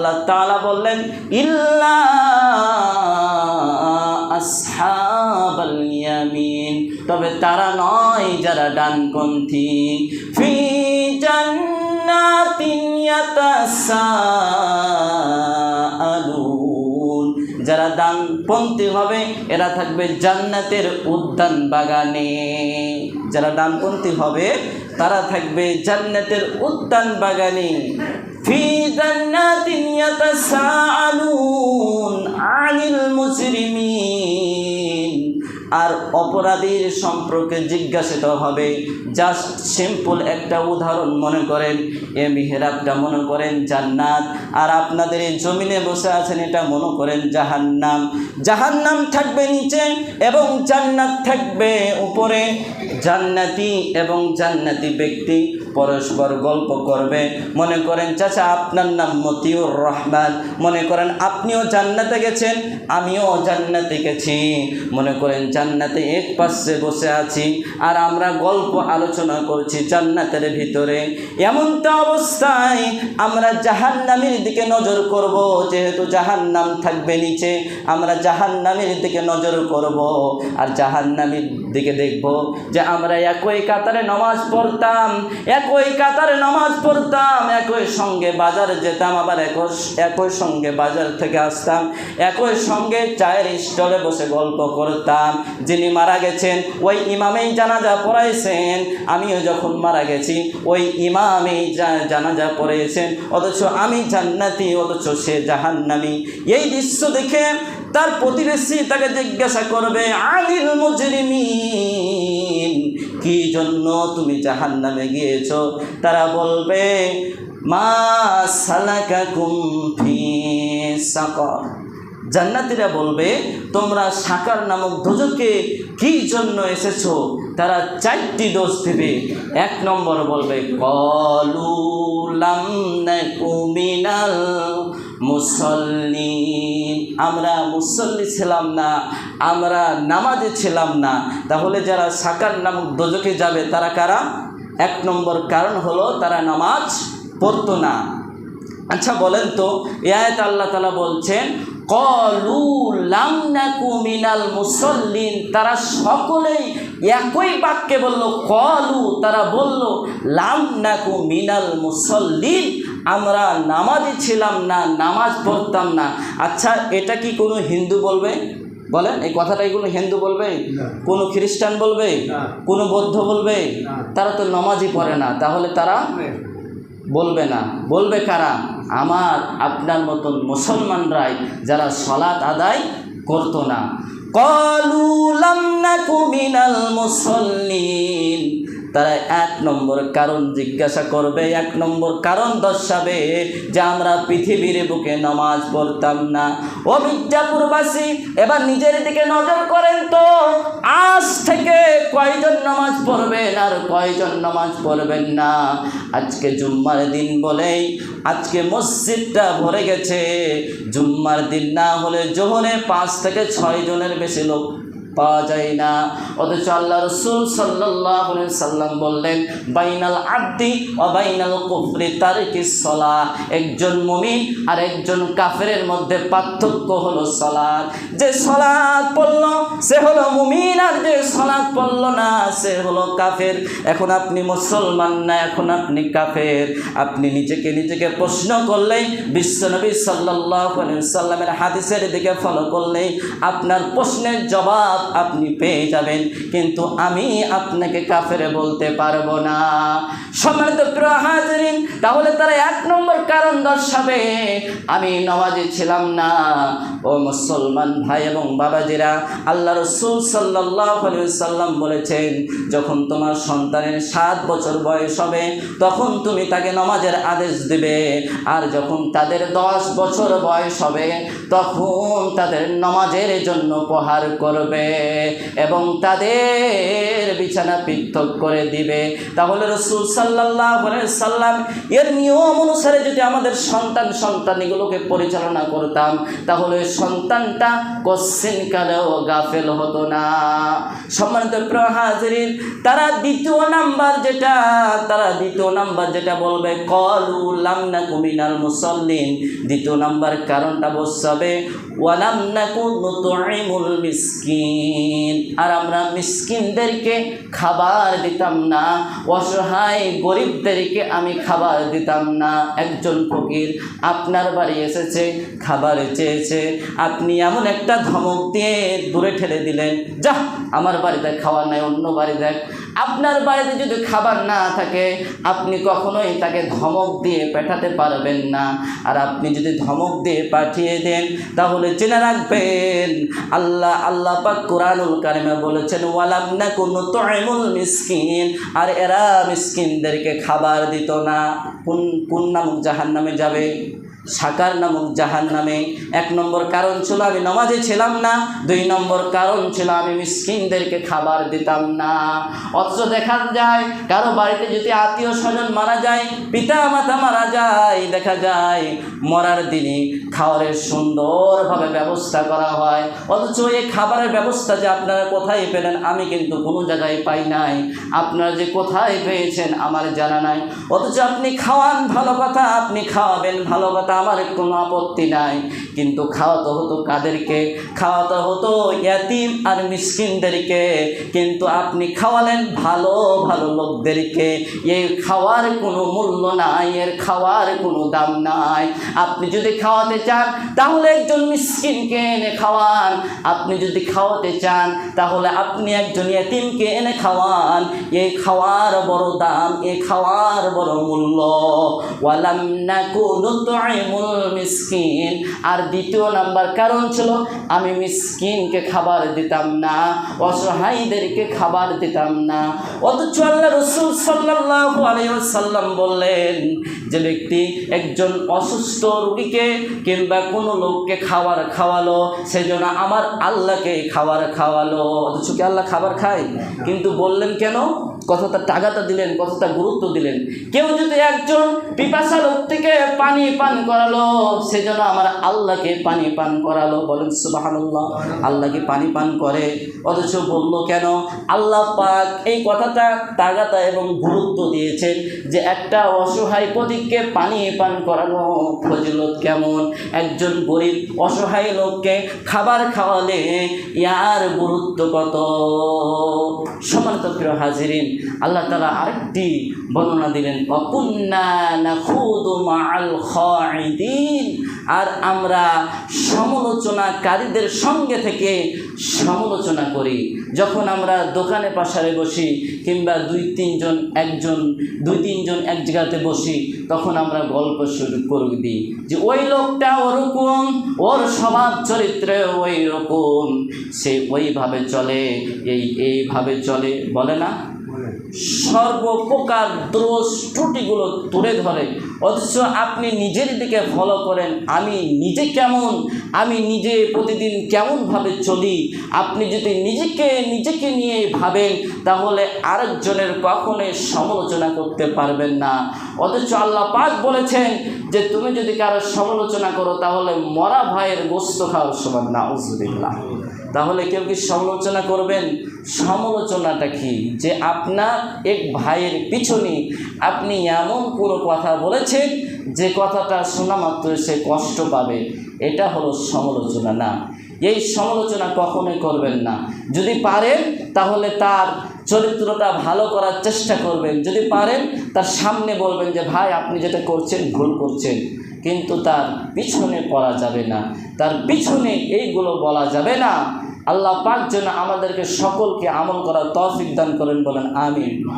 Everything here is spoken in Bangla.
আল্লাহ তাআলা বললেন, ইল্লা ইয়ামিন। তবে তারা নয় যারা ডানপন্থী। ফি জান্নাতিন ইয়াতাসাআলুন। যারা ডানপন্থী হবে, এরা থাকবে জান্নাতের উদ্যান বাগানে। যারা ডানপন্থী হবে, তারা থাকবে জান্নাতের উদ্যান বাগানে। في جنات يتساءلون عن المجرمين আর অপরাধীর সম্পর্কে জিজ্ঞাসিত হবে জাস্ট সিম্পল একটা উদাহরণ মনে করেন এ মিহেরাবটা মনে করেন জান্নাত আর আপনাদের এই জমিনে বসে আছেন এটা মনে করেন জাহান্নাম জাহান্নাম থাকবে নিচে এবং জান্নাত থাকবে উপরে জান্নাতি এবং জান্নাতি ব্যক্তি পরস্পর গল্প করবে। মনে করেন, চাচা, আপনার নাম মতিউর রহমান। মনে করেন, আপনিও জান্নাতে গেছেন, আমিও জান্নাতে গেছি। মনে করেন, জান্নাতে এক পাশে বসে আছি আর আমরা গল্প আলোচনা করছি জান্নাতের ভিতরে। এমনটা অবস্থায় আমরা জাহান্নামের দিকে নজর করব, যেহেতু জাহান্নাম থাকবে নিচে। আমরা জাহান্নামের দিকে নজর করব আর জাহান্নামের দিকে দেখব যে আমরা একই কাতারে নামাজ পড়তাম একই কাতারে নামাজ পড়তাম, একই সঙ্গে বাজার যেতাম, আবার একই সঙ্গে বাজার থেকে আসতাম, একই সঙ্গে চায়ের স্টলে বসে গল্প করতাম। যিনি মারা গেছেন, ওই ইমামেই জানাজা পড়াইছেন। আমিও যখন মারা গেছি, ওই ইমামেই জানাজা পড়েছেন অথচ আমি জান্নাতি, অথচ সে জাহান্নামি। এই দৃশ্য দেখে তার প্রতিবেশী তাকে জিজ্ঞাসা করবে, আনিল মুজরিমিন? কি জন্য তুমি জাহান নামে গিয়েছ? তারা বলবে, মা সালাকা জান্নাতিরা বলবে, তোমরা সাকার নামক দোজকে কি জন্য এসেছ? তারা চারটি দোষ দেবে। এক নম্বর বলবে, কলু লাম নাকু মিনাল মুসল্লি, আমরা মুসল্লি ছিলাম না, আমরা নামাজে ছিলাম না। তাহলে যারা সাকার নামক দোজকে যাবে, তারা কারা? এক নম্বর কারণ হলো তারা নামাজ পড়তো না। আচ্ছা বলেন তো এ আল্লাহ তালা বলছেন, কলু লাম নাকু মিনাল মুসল্লিন তারা সকলেই একই বাক্যে বলল, কলু তারা বলল, লাম নাকু মিনাল মুসল্লিন আমরা নামাজই ছিলাম না নামাজ পড়তাম না। আচ্ছা এটা কি কোনো হিন্দু বলবে? বলেন এই কথাটাই কোনো হিন্দু বলবে? না। কোনো খ্রিস্টান বলবে? না। কোনো বৌদ্ধ বলবে? তারা তো নামাজই পড়ে না তাহলে তারা বলবে না। বলবে কারা? আমার আপনার মতন মুসলমানরাই যারা সলাৎ আদায় করতো না। কলু লাম নাকু মিনাল মুসল্লিন। তারা এক নম্বর কারণ জিজ্ঞাসা করবে, এক নম্বর কারণ দর্শাবে যে আমরা পৃথিবীর বুকে নামাজ পড়তাম না। ও মির্জাপুরবাসী এবার নিজের দিকে নজর করেন তো। আজ থেকে কয়জন নামাজ পড়বেন আর কয়জন নামাজ পড়বেন না? আজকে জুম্মার দিন বলেই আজকে মসজিদটা ভরে গেছে। জুম্মার দিন না হলে জোহরে পাঁচ থেকে ছয় জনের বেশি লোক পাওয়া যায় না। অথচ আল্লাহ রসুল সাল্লাহ সাল্লাম বললেন, বাইনাল আব্দি ও বাইনাল কুফরি তারিকি সলা একজন মুমিন আর একজন কাফেরের মধ্যে পার্থক্য হলো সলাদ যে সলাদ পড়ল, সে হলো মুমিন, আর যে সলাদ পড়ল না, সে হলো কাফের। এখন আপনি মুসলমান না, এখন আপনি কাফের। আপনি নিজেকে নিজেকে প্রশ্ন করলেই বিশ্বনবী সাল্লাহ সাল্লামের হাদিসের দিকে ফলো করলেই, আপনার প্রশ্নের জবাব আপনি পেয়ে যাবেন, কিন্তু আমি আপনাকে কাফের বলতে পারব না। সম্মানিত হাজরিন, তাহলে তারা এক নম্বর কারণ দর্শাবে, আমি নমাজে ছিলাম না। ও মুসলমান ভাই এবং বাবাজিরা, আল্লাহ রসুল সাল্লাহ সাল্লাম বলেছেন, যখন তোমার সন্তানের সাত বছর বয়স হবে, তখন তুমি তাকে নমাজের আদেশ দিবে। আর যখন তাদের দশ বছর বয়স হবে, তখন তাদের নমাজের জন্য উপহার করবে। এবং তাদের বিছানা পৃথক করে দিবে। তাহলে রসুল সাল্লাহ সাল্লাম এর নিয়ম অনুসারে যদি আমাদের সন্তান সন্তানিগুলোকে পরিচালনা করতাম, তাহলে সন্তানটা কশ্চিন কালেও গাফেল হতো না। সম্মানিত প্রিয় হাজিরিন, তারা দ্বিতীয় নাম্বার যেটা, তারা দ্বিতীয় নাম্বার যেটা বলবে, কলু লামনা কুমিনাল মুসল্লিন। দ্বিতীয় নাম্বার কারণটা বসাবে ওয়ালাম নাকু নুতুইমুল মিসকিন আর আমরা মিসকিনদেরকে খাবার দিতাম না, অসহায় গরিবদেরকে আমি খাবার দিতাম না। একজন ফকির আপনার বাড়ি এসেছে, খাবার চেয়েছে, আপনি এমন একটা ধমক দিয়ে দূরে ঠেলে দিলেন যা আমার বাড়িতে খাওয়া নাই, অন্য বাড়ি দেখ। আপনার বাড়িতে যদি খাবার না থাকে, আপনি কখনোই তাকে ধমক দিয়ে পাঠাতে পারবেন না। আর আপনি যদি ধমক দিয়ে পাঠিয়ে দেন, তাহলে জেনে রাখবেন, আল্লাহ আল্লাহ পাক কোরআনুল কারিমে বলেছেন, ওয়ালাম না কোনো তয়মুল মিসকিন। আর এরা মিসকিনদেরকে খাবার দিত না। কোন কোন নামক জাহান নামে যাবে? সাকার নামক জাহান নামে এক নম্বর কারণ ছিল আমি নমাজে ছিলাম না, দুই নম্বর কারণ ছিল আমি মিসকিনদেরকে খাবার দিতাম না। অথচ দেখা যায়, কারও বাড়িতে যদি আত্মীয় স্বজন মারা যায়, পিতা মাতা মারা যায়, দেখা যায় মরার দিনে খাবারের সুন্দরভাবে ব্যবস্থা করা হয়। অথচ এই খাবারের ব্যবস্থা যে আপনারা কোথায় পেলেন, আমি কিন্তু কোনো জায়গায় পাই নাই। আপনারা যে কোথায় পেয়েছেন, আমার জানা নাই। অথচ আপনি খাওয়ান ভালো কথা, আপনি খাওয়াবেন ভালো কথা। আমার কোনো আপত্তি নাই। কিন্তু খাওয়াতে হতো কাদেরকে, খাওয়াতে হতো ইয়াতিম আর মিসকিনদেরকে। কিন্তু আপনি খাওয়ালেন ভালো ভালো লোকদেরকে। এই খাওয়ার কোনো মূল্য নাই, এর খাওয়ার কোনো দাম নাই। আপনি যদি খাওয়াতে চান, তাহলে একজন মিসকিনকে এনে খাওয়ান। আপনি যদি খাওয়াতে চান, তাহলে আপনি একজন ইয়াতিমকে এনে খাওয়ান। এই খাওয়ার বড় দাম এই খাওয়ার বড় মূল্য। ওয়ালাম নাকুনু তুইমুল মিসকিন। আর দ্বিতীয় নাম্বার কারণ ছিল, আমি মিসকিনকে খাবার দিতাম না, অসহায়ীদেরকে খাবার দিতাম না। অথচ আল্লাহ রসুল সাল্লাল্লাহু আলাইহি বললেন যে ব্যক্তি একজন অসুস্থ রুগীকে কিংবা কোনো লোককে খাবার খাওয়ালো, সেজন্য আমার আল্লাহকে খাবার খাওয়ালো। অথচ কি আল্লাহ খাবার খায়? কিন্তু বললেন কেন? কথাটা টাকাটা দিলেন, কতটা গুরুত্ব দিলেন। কেউ যদি একজন পিপাসা লোক থেকে পানি পান করালো সেজন্য আমার আল্লাহকে পানি পান করালো। বলেন সুবাহান্লাহ আল্লাহকে পানি পান করে। অথচ বলল কেন? আল্লাহ পাক এই কথাটা তাগাতা এবং গুরুত্ব দিয়েছেন যে একটা অসহায় প্রতীককে পানি পান করানো ফজিলত কেমন? একজন গরিব অসহায় লোককে খাবার খাওয়ালে ইয়ার গুরুত্ব কত? সমানত হাজিরিন আল্লাহ তালা আরেকটি বর্ণনা দিলেন আর আমরা সমালোচনাকারীদের সঙ্গে থেকে সমালোচনা করি। যখন আমরা দোকানে পাশারে বসি কিংবা দুই তিনজন, একজন, দুই তিনজন এক জায়গাতে বসি, তখন আমরা গল্প শুরু করে দিই যে, ওই লোকটা ওরকম, ওর স্বভাব চরিত্রে ওই রকম সে ওইভাবে চলে, এই, এইভাবে চলে বলে না? সর্বপ্রকার দোষ ত্রুটিগুলো তুলে ধরে। অথচ আপনি নিজের দিকে ফলো করেন, আমি নিজে কেমন, আমি নিজে প্রতিদিন কেমনভাবে চলি, আপনি যদি নিজেকে নিজেকে নিয়ে ভাবেন, তাহলে আরেকজনের কখনোই সমালোচনা করতে পারবেন না। অথচ আল্লাহ পাক বলেছেন যে, তুমি যদি কারও সমালোচনা করো, তাহলে মরা ভাইয়ের গোস্ত খাওয়ার সমান না উজুবিল্লাহ তাহলে কেউ কি সমালোচনা করবেন? সমালোচনাটা কি? যে আপনার এক ভাইয়ের পিছনে আপনি এমন কোনো কথা বলেছেন, যে কথাটা শোনা মাত্র সে কষ্ট পাবে। এটা হলো সমালোচনা, না। এই সমালোচনা কখনোই করবেন না। যদি পারেন, তাহলে তার চরিত্রটা ভালো করার চেষ্টা করবেন। যদি পারেন, তার সামনে বলবেন যে, ভাই, আপনি যেটা করছেন, ভুল করছেন। কিন্তু তার পিছনে পড়া যাবে না। তার পিছনে এইগুলো বলা যাবে না। আল্লাহ পাক যেন আমাদেরকে সকলকে আমল করার তৌফিক দান করেন বলেন, আমিন।